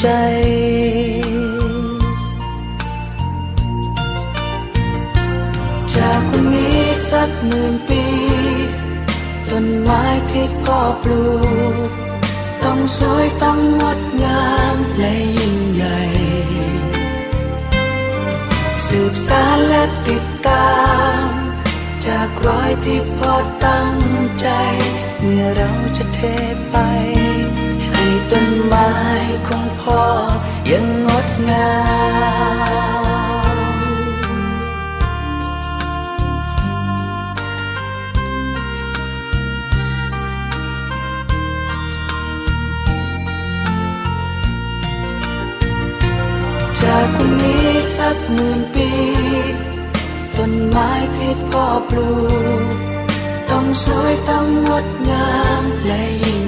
ใจ จากวันนี้สักหมื่นปี ต้นไม้ที่พ่อปลูก ต้องสวยต้องงดงามและยิ่งใหญ่ สืบสารและติดตาม จากรอยที่พ่อตั้งใจ เมื่อเราจะเทไป ให้ต้นไม้ของ พ่อยังงดงามจากวันนี้สักหมื่นปี ต้นไม้ที่พ่อปลูก ต้องสวยต้องงดงามและยิ่ง